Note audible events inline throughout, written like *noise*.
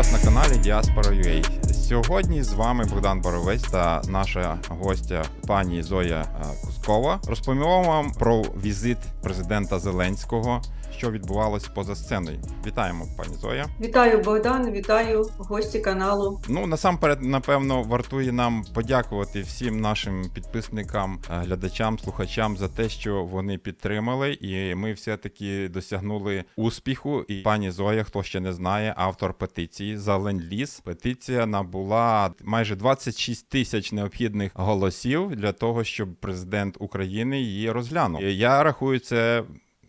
вас на каналі Діаспора.ua. Сьогодні з вами Богдан Боровець та наша гостя пані Зоя е, Кускова. Розповімо вам про візит президента Зеленського, що відбувалось поза сценою. Вітаємо, пані Зоя. Вітаю Богдан, вітаю гості каналу. Ну насамперед, напевно, вартує нам подякувати всім нашим підписникам, е, глядачам, слухачам за те, що вони підтримали, і ми все-таки досягнули успіху. І пані Зоя, хто ще не знає, автор петиції за ленд-ліз. Петиція набула майже 26 тисяч необхідних голосів для того, щоб президент України її розглянув. Я рахую це.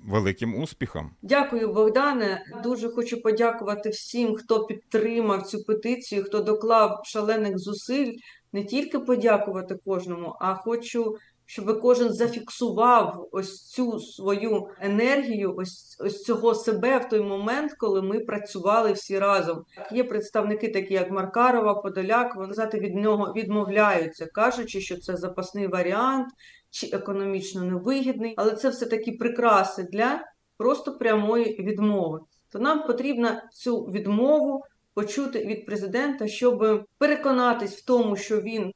Великим успіхом. Дякую, Богдане. Дуже хочу подякувати всім, хто підтримав цю петицію, хто доклав шалених зусиль. Не тільки подякувати кожному, а хочу, щоб кожен зафіксував ось цю свою енергію, ось ось цього себе в той момент, коли ми працювали всі разом. Є представники, такі як Маркарова, Подоляк. Вони знаєте, від нього відмовляються, кажучи, що це запасний варіант чи економічно невигідний, але це все таки прикраси для просто прямої відмови. То нам потрібно цю відмову почути від президента, щоб переконатись в тому, що він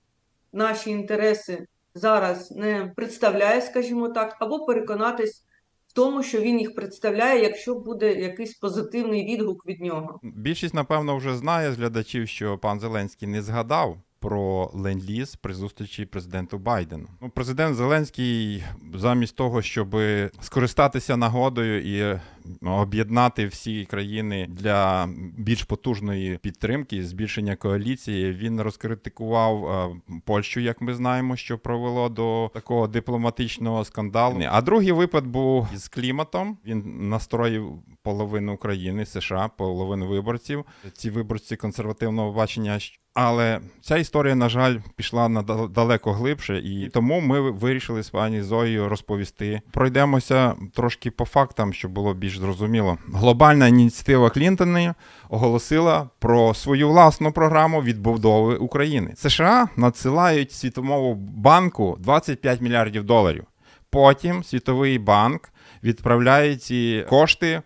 наші інтереси зараз не представляє, скажімо так, або переконатись в тому, що він їх представляє, якщо буде якийсь позитивний відгук від нього. Більшість, напевно, вже знає з глядачів, що пан Зеленський не згадав. Про ленд-ліз при зустрічі президенту Байдену. Ну, президент Зеленський, замість того, щоб скористатися нагодою і об'єднати всі країни для більш потужної підтримки, збільшення коаліції, він розкритикував е, Польщу, як ми знаємо, що провело до такого дипломатичного скандалу. А другий випад був з кліматом. Він настроїв половину України, США, половину виборців. Ці виборці консервативного бачення. Але ця історія, на жаль, пішла на далеко глибше, і тому ми вирішили з пані Зоєю розповісти. Пройдемося трошки по фактам, щоб було більш зрозуміло. Глобальна ініціатива Клінтони оголосила про свою власну програму відбудови України. США надсилають світовому банку 25 мільярдів доларів. Потім Світовий банк відправляє ці кошти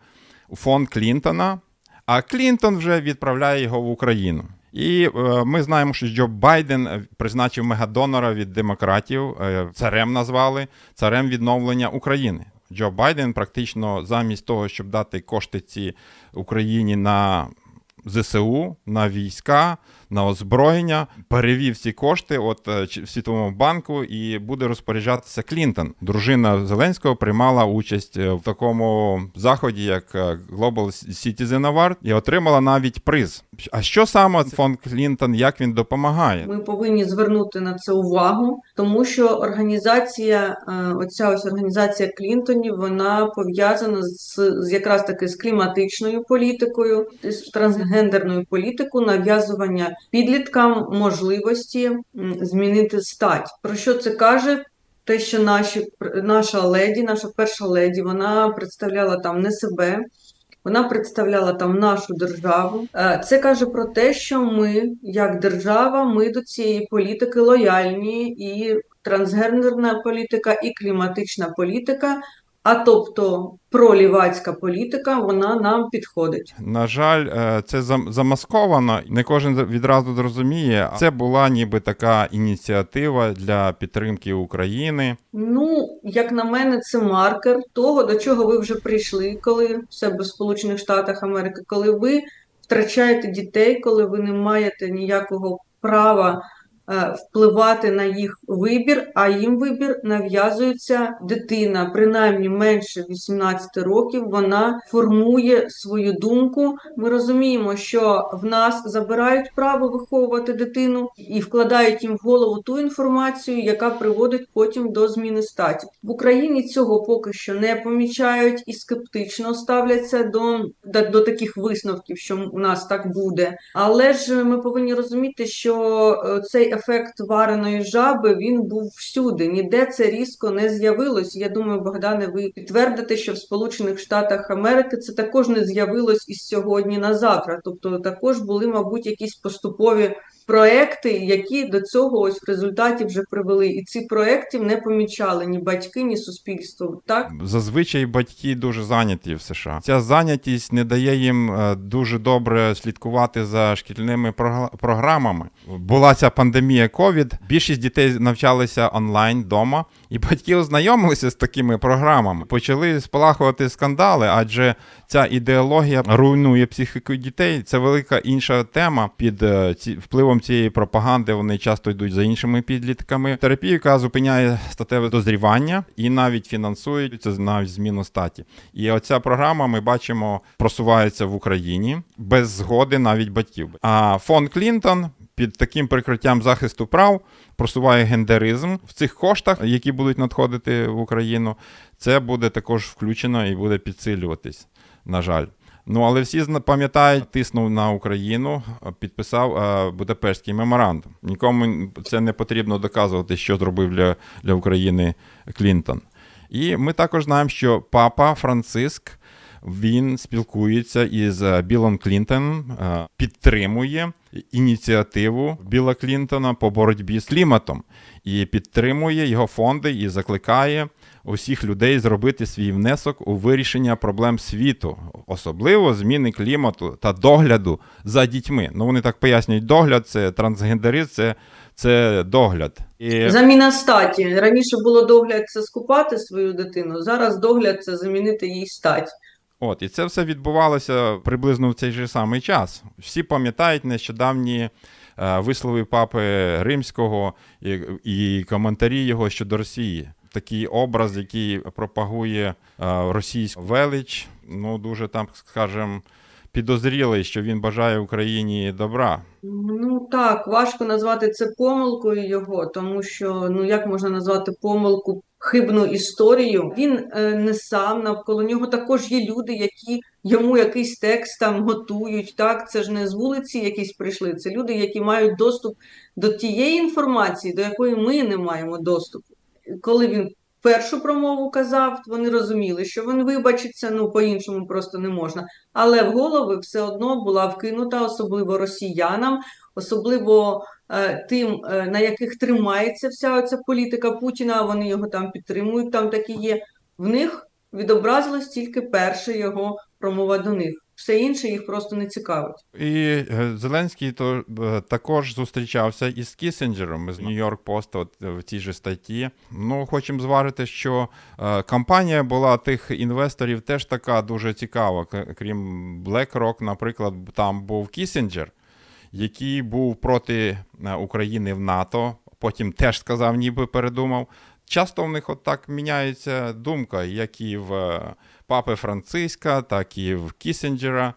у фонд Клінтона, а Клінтон вже відправляє його в Україну. І е, ми знаємо, що Джо Байден призначив мегадонора від демократів, е, царем назвали царем відновлення України. Джо Байден практично замість того, щоб дати кошти ці Україні на ЗСУ, на війська, на озброєння, перевів ці кошти от в Світовому банку і буде розпоряджатися Клінтон. Дружина Зеленського приймала участь в такому заході, як Global Citizen Award, і отримала навіть приз. А що саме фонд Клінтон, як він допомагає? Ми повинні звернути на це увагу, тому що організація, оця ось організація Клінтонів, вона пов'язана з, з якраз таки з кліматичною політикою, з трансгендерною політикою, нав'язування підліткам можливості змінити стать. Про що це каже? Те, що наші, наша леді, наша перша леді, вона представляла там не себе, вона представляла там нашу державу. Це каже про те, що ми, як держава, ми до цієї політики лояльні, і трансгендерна політика, і кліматична політика. А тобто пролівацька політика, вона нам підходить. На жаль, це замасковано. Не кожен відразу зрозуміє. Це була ніби така ініціатива для підтримки України. Ну, як на мене, це маркер того, до чого ви вже прийшли, коли в себе в Сполучених Штатах Америки, коли ви втрачаєте дітей, коли ви не маєте ніякого права. Впливати на їх вибір, а їм вибір нав'язується дитина, принаймні менше 18 років. Вона формує свою думку. Ми розуміємо, що в нас забирають право виховувати дитину і вкладають їм в голову ту інформацію, яка приводить потім до зміни статі. В Україні цього поки що не помічають і скептично ставляться до, до, до таких висновків, що у нас так буде. Але ж ми повинні розуміти, що цей ефект вареної жаби він був всюди. Ніде це різко не з'явилось. Я думаю, Богдане, ви підтвердите, що в Сполучених Штатах Америки це також не з'явилось із сьогодні на завтра. Тобто, також були, мабуть, якісь поступові проекти, які до цього ось в результаті вже привели. І ці проєктів не помічали ні батьки, ні суспільство. Так Зазвичай батьки дуже зайняті в США. Ця зайнятість не дає їм е, дуже добре слідкувати за шкільними програмами. Була ця пандемія COVID, Більшість дітей навчалися онлайн вдома, і батьки ознайомилися з такими програмами. Почали спалахувати скандали, адже ця ідеологія руйнує психіку дітей. Це велика інша тема. Під е, ці, цієї пропаганди вони часто йдуть за іншими підлітками. Терапія, яка зупиняє статеве дозрівання і навіть фінансується навіть зміну статі. І оця програма ми бачимо просувається в Україні без згоди навіть батьків. А фон Клінтон під таким прикриттям захисту прав просуває гендеризм в цих коштах, які будуть надходити в Україну. Це буде також включено і буде підсилюватись, на жаль. Ну але всі пам'ятають, тиснув на Україну, підписав е, Будапештський меморандум. Нікому це не потрібно доказувати, що зробив для, для України Клінтон. І ми також знаємо, що папа Франциск він спілкується із е, Білом Клінтоном, е, підтримує ініціативу Біла Клінтона по боротьбі з кліматом і підтримує його фонди і закликає усіх людей зробити свій внесок у вирішення проблем світу, особливо зміни клімату та догляду за дітьми. Ну вони так пояснюють, догляд це трансгендеризм, це, це догляд. І... заміна статі раніше було догляд це скупати свою дитину. Зараз догляд це замінити їй стать. От, і це все відбувалося приблизно в цей же самий час. Всі пам'ятають нещодавні е, вислови папи Римського і, і коментарі його щодо Росії. Такий образ, який пропагує е, російську велич, ну дуже там, скажем, підозрілий, що він бажає Україні добра. Ну так, важко назвати це помилкою його, тому що ну як можна назвати помилку хибну історію? Він е, не сам навколо нього також є люди, які йому якийсь текст там готують. Так, це ж не з вулиці якісь прийшли. Це люди, які мають доступ до тієї інформації, до якої ми не маємо доступу. Коли він першу промову казав, вони розуміли, що він вибачиться, ну по-іншому просто не можна. Але в голови все одно була вкинута, особливо росіянам, особливо е, тим, е, на яких тримається вся оця політика Путіна. Вони його там підтримують, там такі є. В них відобразилась тільки перша його промова до них. Все інше їх просто не цікавить. І е, Зеленський то е, також зустрічався із Кісінджером з Нью-Йорк Пост от, е, в цій же статті. Ну, хочемо зварити, що кампанія була тих інвесторів теж така дуже цікава. Крім BlackRock, наприклад, там був Кісінджер, який був проти України в НАТО. Потім теж сказав, ніби передумав. Часто в них от так міняється думка, як і в папи Франциска, так і в Кісінджера.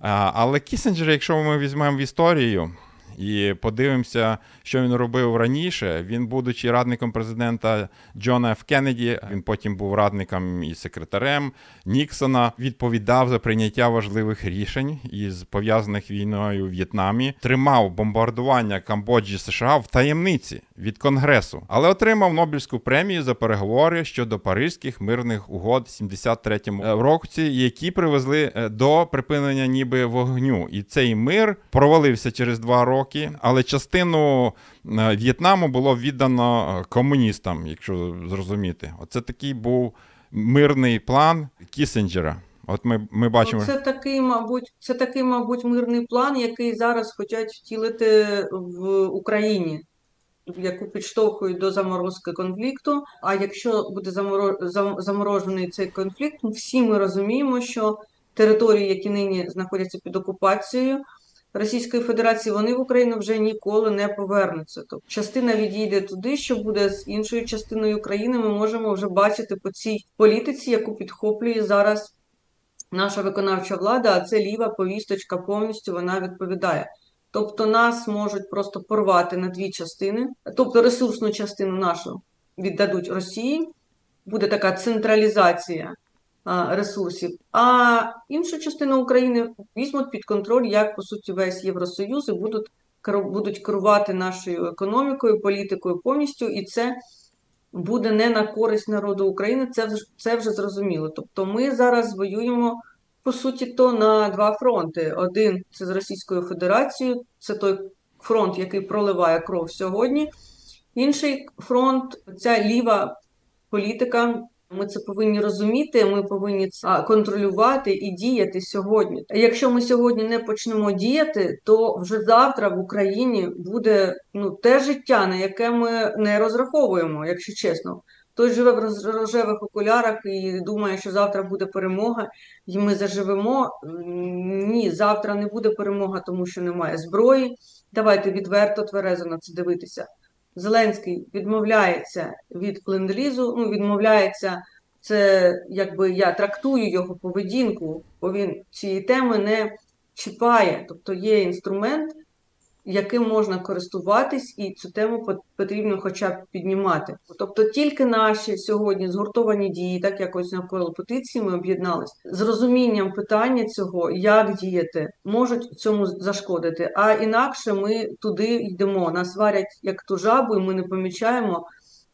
Але Кісінджер, якщо ми візьмемо в історію і подивимося, що він робив раніше, він, будучи радником президента Джона Ф. Кеннеді, він потім був радником і секретарем Ніксона, відповідав за прийняття важливих рішень із пов'язаних війною в В'єтнамі, тримав бомбардування Камбоджі США в таємниці від Конгресу, але отримав Нобелівську премію за переговори щодо паризьких мирних угод в 73-му році, які привезли е, до припинення ніби вогню. І цей мир провалився через два роки, але частину е, В'єтнаму було віддано е, комуністам, якщо зрозуміти. Оце такий був мирний план Кісінджера. От ми, ми бачимо. Це такий, мабуть, це такий, мабуть, мирний план, який зараз хочуть втілити в Україні, яку підштовхують до заморозки конфлікту. А якщо буде заморо- заморожений цей конфлікт, всі ми розуміємо, що території, які нині знаходяться під окупацією Російської Федерації, вони в Україну вже ніколи не повернуться. Тобто частина відійде туди, що буде з іншою частиною України. Ми можемо вже бачити по цій політиці, яку підхоплює зараз наша виконавча влада, а це ліва повісточка повністю вона відповідає. Тобто нас можуть просто порвати на дві частини, тобто ресурсну частину нашу віддадуть Росії, буде така централізація ресурсів, а іншу частину України візьмуть під контроль, як по суті весь Євросоюз, і будуть будуть керувати нашою економікою, політикою повністю, і це буде не на користь народу України. Це це вже зрозуміло. Тобто, ми зараз воюємо по суті то на два фронти: один це з Російською Федерацією, це той фронт, який проливає кров сьогодні. Інший фронт ця ліва політика. Ми це повинні розуміти. Ми повинні це контролювати і діяти сьогодні. Якщо ми сьогодні не почнемо діяти, то вже завтра в Україні буде ну те життя, на яке ми не розраховуємо, якщо чесно. Той живе в рожевих окулярах і думає, що завтра буде перемога, і ми заживемо. Ні, завтра не буде перемога, тому що немає зброї. Давайте відверто тверезо на це дивитися. Зеленський відмовляється від ленд-лізу, ну відмовляється. Це якби я трактую його поведінку, бо він цієї теми не чіпає. Тобто є інструмент, яким можна користуватись, і цю тему пот- потрібно хоча б піднімати. Тобто тільки наші сьогодні згуртовані дії, так якось навколо петиції, ми об'єднались з розумінням питання цього, як діяти, можуть цьому зашкодити. А інакше ми туди йдемо. Нас варять як ту жабу, і ми не помічаємо,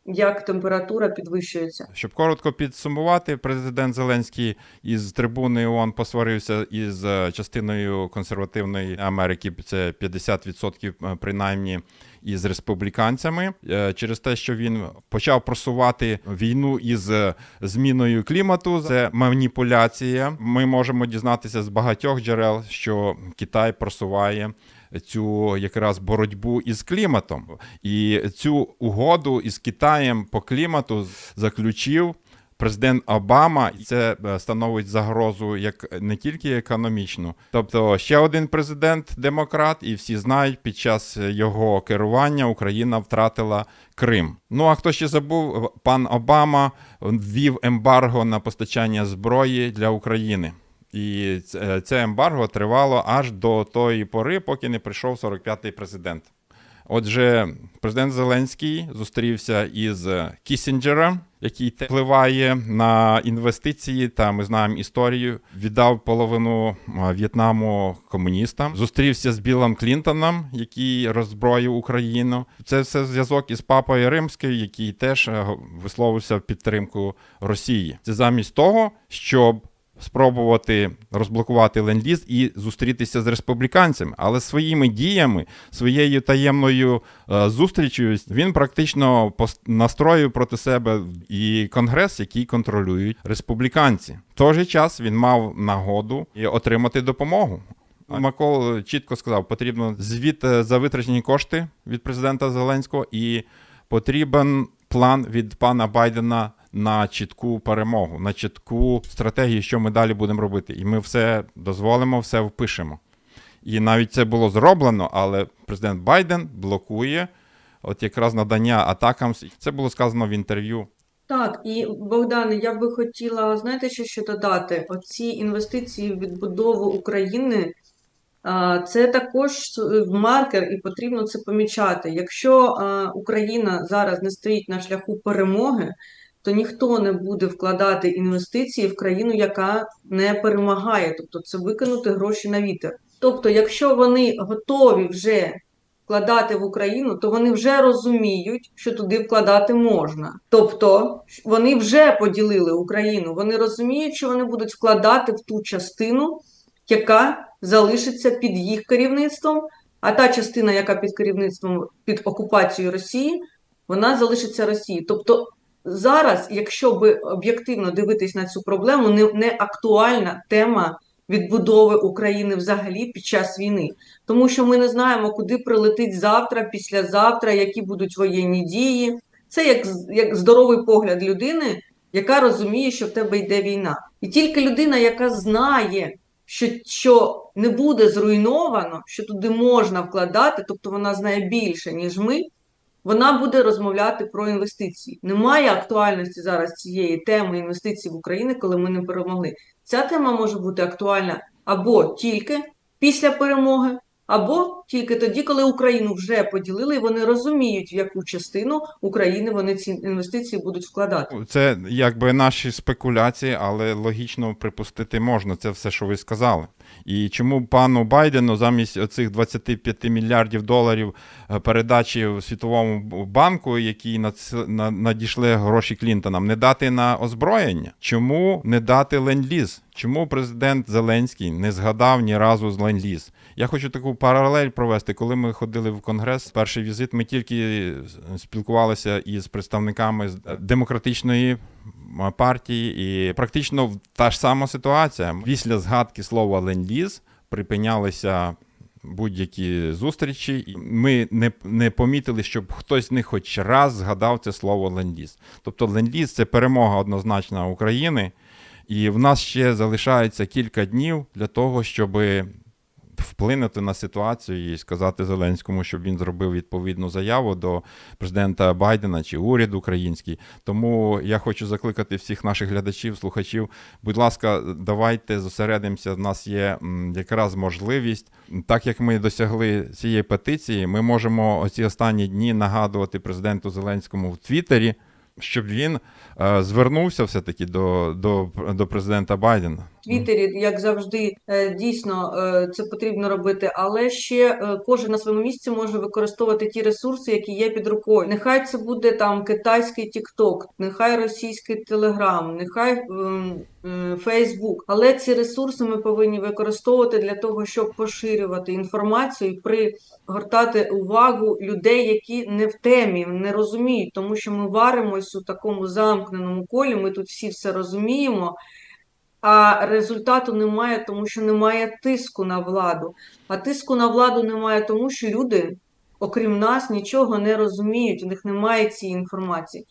як температура підвищується. Щоб коротко підсумувати, президент Зеленський із трибуни ООН посварився із е, частиною консервативної Америки. Це 50% е, принаймні із республіканцями е, через те, що він почав просувати війну із зміною клімату. Це маніпуляція. Ми можемо дізнатися з багатьох джерел, що Китай просуває цю якраз боротьбу із кліматом. І цю угоду із Китаєм по клімату заключив президент Обама, і це е, становить загрозу як не тільки економічну, тобто ще один президент демократ, і всі знають, під час його керування Україна втратила Крим. Ну а хто ще забув, пан Обама ввів ембарго на постачання зброї для України. І це- це ембарго тривало аж до тої пори, поки не прийшов 45-й президент. Отже, президент Зеленський зустрівся із Кісінджером, який впливає на інвестиції. Та ми знаємо історію. Віддав половину В'єтнаму комуністам. Зустрівся з Білом Клінтоном, який роззброїв Україну. Це все зв'язок із папою Римською, який теж е, висловився в підтримку Росії. Це замість того, щоб спробувати розблокувати ленд-ліз і зустрітися з республіканцями, але своїми діями, своєю таємною е, зустрічю він практично настроїв проти себе і конгрес, який контролюють республіканці. В той же час він мав нагоду і отримати допомогу. Макол чітко сказав, потрібно звіт е, за витрачені кошти від президента Зеленського і потрібен план від пана Байдена на чітку перемогу, на чітку стратегію, що ми далі будемо робити. І ми все дозволимо, все впишемо. І навіть це було зроблено, але президент Байден блокує от якраз надання атакам. Це було сказано в інтерв'ю. Так, і Богдане, я би хотіла, знаєте, що ще додати? Оці інвестиції в відбудову України, це також е, маркер, і потрібно це помічати. Якщо Україна зараз не стоїть на шляху перемоги, то ніхто не буде вкладати інвестиції в країну, яка не перемагає. Тобто це викинути гроші на вітер. Тобто, якщо вони готові вже вкладати в Україну, то вони вже розуміють, що туди вкладати можна. Тобто вони вже поділили Україну. Вони розуміють, що вони будуть вкладати в ту частину, яка залишиться під їх керівництвом, а та частина, яка під керівництвом під окупацією Росії, вона залишиться Росії. Тобто зараз, якщо би об'єктивно дивитись на цю проблему, не, не актуальна тема відбудови України взагалі під час війни тому що ми не знаємо, куди прилетить завтра, післязавтра, які будуть воєнні дії. Це як, як здоровий погляд людини, яка розуміє, що в тебе йде війна. І тільки людина, яка знає, що, що не буде зруйновано, що туди можна вкладати, тобто вона знає більше, ніж ми, вона буде розмовляти про інвестиції. Немає актуальності зараз цієї теми інвестицій в Україну, коли ми не перемогли. Ця тема може бути актуальна або тільки після перемоги, або тільки тоді, коли Україну вже поділили, і вони розуміють, в яку частину України вони ці інвестиції будуть вкладати. Це якби наші спекуляції, але логічно припустити можна це все, що ви сказали. І чому пану Байдену замість оцих 25 мільярдів доларів е, передачі в Світовому банку, які на- надійшли гроші Клінтонам, не дати на озброєння? Чому не дати ленд-ліз? Чому президент Зеленський не згадав ні разу з ленд-ліз? Я хочу таку паралель провести. Коли ми ходили в конгрес, перший візит, ми тільки спілкувалися із представниками з демократичної партії, і практично та ж сама ситуація. Після згадки слова ленд-ліз припинялися будь-які зустрічі. Ми не, не помітили, щоб хтось з них хоч раз згадав це слово ленд-ліз. Тобто ленд-ліз – це перемога однозначна України. І в нас ще залишається кілька днів для того, щоб вплинути на ситуацію і сказати Зеленському, щоб він зробив відповідну заяву до президента Байдена чи уряд український. Тому я хочу закликати всіх наших глядачів, слухачів. Будь ласка, давайте зосередимося. У нас є якраз можливість, так як ми досягли цієї петиції, ми можемо оці останні дні нагадувати президенту Зеленському в Твіттері, щоб він е, звернувся все-таки до, до, до президента Байдена. Твіттері, як завжди, е, дійсно е, це потрібно робити, але ще е, кожен на своєму місці може використовувати ті ресурси, які є під рукою. Нехай це буде там китайський TikTok, нехай російський Telegram, нехай Facebook. Але ці ресурси ми повинні використовувати для того, щоб поширювати інформацію і пригортати увагу людей, які не в темі, не розуміють, тому що ми варимось у такому замкненому колі. Ми тут всі все розуміємо а результату немає, тому що немає тиску на владу. А тиску на владу немає, тому що люди, окрім нас, нічого не розуміють, у них немає цієї інформації.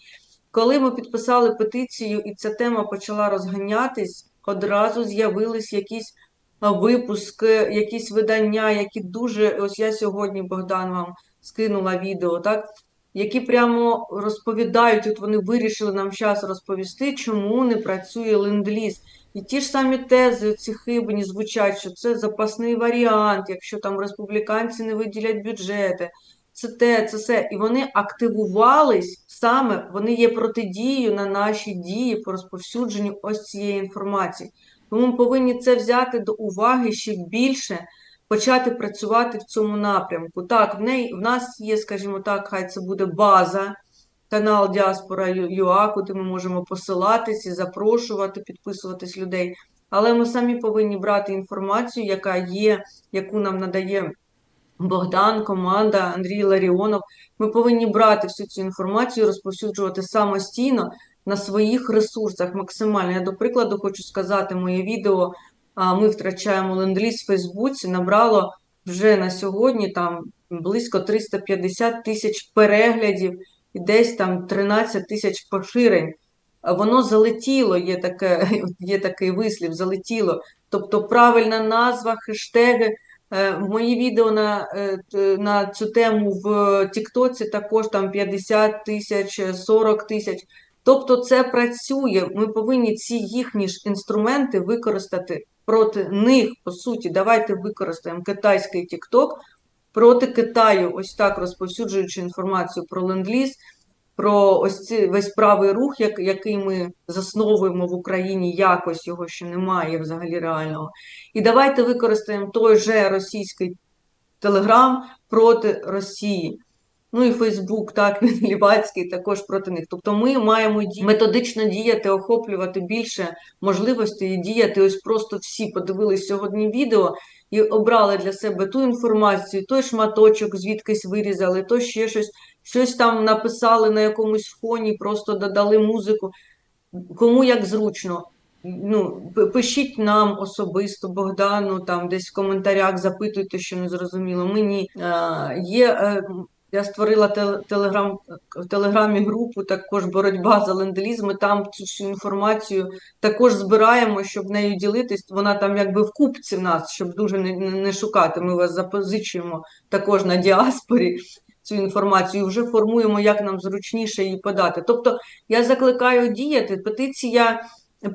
Коли ми підписали петицію і ця тема почала розганятись, одразу з'явились якісь випуски, якісь видання, які дуже, ось я сьогодні, Богдан, вам скинула відео, так? Які прямо розповідають, от вони вирішили нам зараз розповісти, чому не працює ленд-ліз. І ті ж самі тези, ці хибні звучать, що це запасний варіант, якщо там республіканці не виділять бюджети, це те, це все. І вони активувались саме, вони є протидією на наші дії по розповсюдженню ось цієї інформації. Тому ми повинні це взяти до уваги ще більше, почати працювати в цьому напрямку. Так, в неї в нас є, скажімо так, хай це буде база канал Діаспора ЮА, куди ми можемо посилатись і запрошувати, підписуватись людей. Але ми самі повинні брати інформацію, яка є, яку нам надає Богдан, команда, Андрій Ларіонов. Ми повинні брати всю цю інформацію, розповсюджувати самостійно на своїх ресурсах максимально. Я, до прикладу, хочу сказати, моє відео Ми втрачаємо ленд-ліз в Фейсбуці набрало вже на сьогодні там близько 350 тисяч переглядів і десь там 13 тисяч поширень. Воно залетіло, є, таке, *laughs* є такий вислів, залетіло. Тобто правильна назва, хештеги. Е, Мої відео на, е, на цю тему в Тіктоці також там 50 тисяч, 40 тисяч. Тобто це працює. Ми повинні ці їхні ж інструменти використати проти них, по суті. Давайте використаємо китайський TikTok проти Китаю, ось так розповсюджуючи інформацію про ленд-ліз, про ось цей весь правий рух, як, який ми засновуємо в Україні, якось його ще немає взагалі реального. І давайте використаємо той же російський Телеграм проти Росії. Ну і Фейсбук, так, *laughs* він лівацький також проти них. Тобто ми маємо методично діяти, охоплювати більше можливостей і діяти. Ось просто всі подивились сьогодні відео і обрали для себе ту інформацію, той шматочок, звідкись вирізали, то ще щось, щось там написали на якомусь фоні, просто додали музику. Кому як зручно. Ну, пишіть нам особисто, Богдану, там десь в коментарях запитуйте, що не зрозуміло. Мені е, є. Е, я створила те- телеграм в телеграмі групу, також боротьба за ленд-ліз. Ми там цю інформацію також збираємо, щоб нею ділитись. Вона там якби в купці нас, щоб дуже не не шукати. Ми вас запозичуємо також на діаспорі цю інформацію. Вже формуємо, як нам зручніше її подати. Тобто я закликаю діяти. Петиція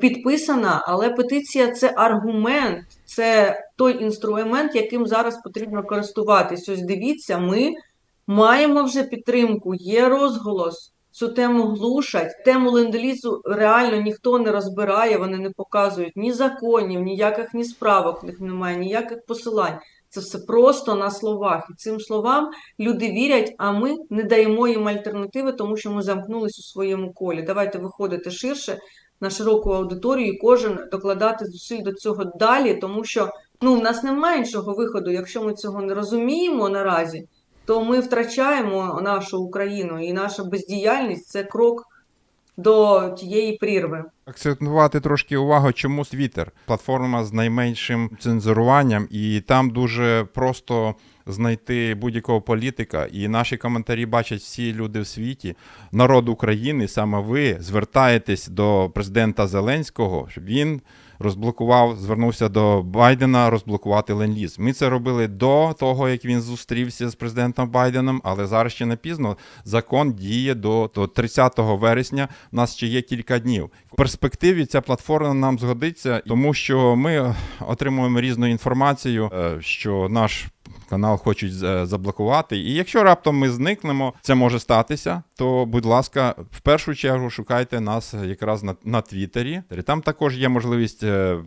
підписана, але петиція це аргумент, це той інструмент, яким зараз потрібно користуватись. Ось дивіться, ми маємо вже підтримку, є розголос. Цю тему глушать. Тему ленд-лізу реально ніхто не розбирає, вони не показують ні законів, ніяких ні справок в них немає, ніяких посилань. Це все просто на словах. І цим словам люди вірять, а ми не даємо їм альтернативи, тому що ми замкнулись у своєму колі. Давайте виходити ширше на широку аудиторію і кожен докладати зусиль до цього далі, тому що Ну, в нас немає іншого виходу. Якщо ми цього не розуміємо наразі, то ми втрачаємо нашу Україну, і наша бездіяльність це крок до тієї прірви. Акцентувати трошки увагу, чому Twitter – платформа з найменшим цензуруванням, і там дуже просто знайти будь-якого політика. І наші коментарі бачать всі люди в світі. Народ України, саме ви звертаєтесь до президента Зеленського, щоб він розблокував, звернувся до Байдена розблокувати ленд-ліз. Ми це робили до того, як він зустрівся з президентом Байденом, але зараз ще не пізно. Закон діє до, до 30 вересня. У нас ще є кілька днів. В перспективі ця платформа нам згодиться, тому що ми отримуємо різну інформацію, е, що наш канал хочуть е, заблокувати. І якщо раптом ми зникнемо, це може статися, то, будь ласка, в першу чергу шукайте нас якраз на, на Твіттері. Там також є можливість е,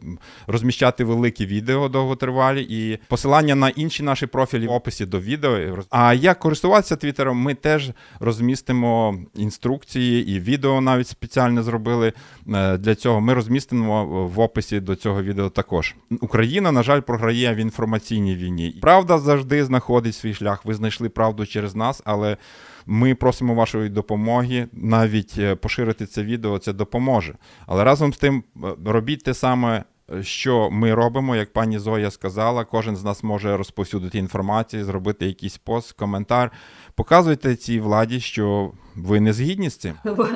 розміщати великі відео довготривалі і посилання на інші наші профілі в описі до відео. А як користуватися Твіттером, ми теж розмістимо інструкції і відео навіть спеціально зробили е, для цього. Ми розмістимо в описі до цього відео також. Україна, на жаль, програє в інформаційній війні. Правда завжди знаходить свій шлях. Ви знайшли правду через нас, але ми просимо вашої допомоги. Навіть е, поширити це відео це допоможе. Але разом з тим е, робіть те саме. е, Що ми робимо, як пані Зоя сказала, кожен з нас може розповсюдити інформацію, зробити якийсь пост, коментар. Показуйте цій владі, що ви не згідні з цим.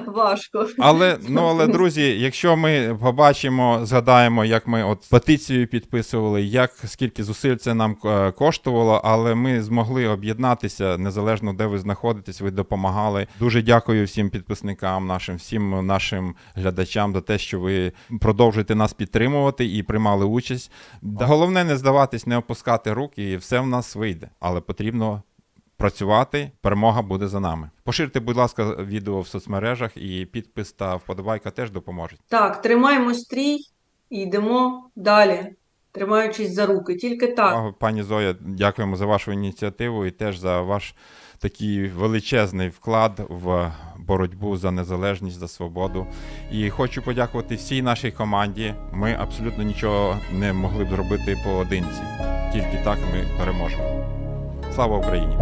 Важко. Але ну але *laughs* друзі, якщо ми побачимо, згадаємо, як ми от петицію підписували, як скільки зусиль це нам е, коштувало, але ми змогли об'єднатися незалежно де ви знаходитесь, ви допомагали. Дуже дякую всім підписникам, нашим всім нашим глядачам за те, що ви продовжуєте нас підтримувати і приймали участь. Головне не здаватись, не опускати руки, і все в нас вийде, але потрібно працювати, перемога буде за нами. Поширте, будь ласка, відео в соцмережах і підпис та вподобайка теж допоможуть. Так, тримаємо стрій і йдемо далі, тримаючись за руки. Тільки так. Пані Зоя, дякуємо за вашу ініціативу і теж за ваш такий величезний вклад в боротьбу за незалежність, за свободу. І хочу подякувати всій нашій команді. Ми абсолютно нічого не могли б зробити поодинці. Тільки так ми переможемо. Слава Україні!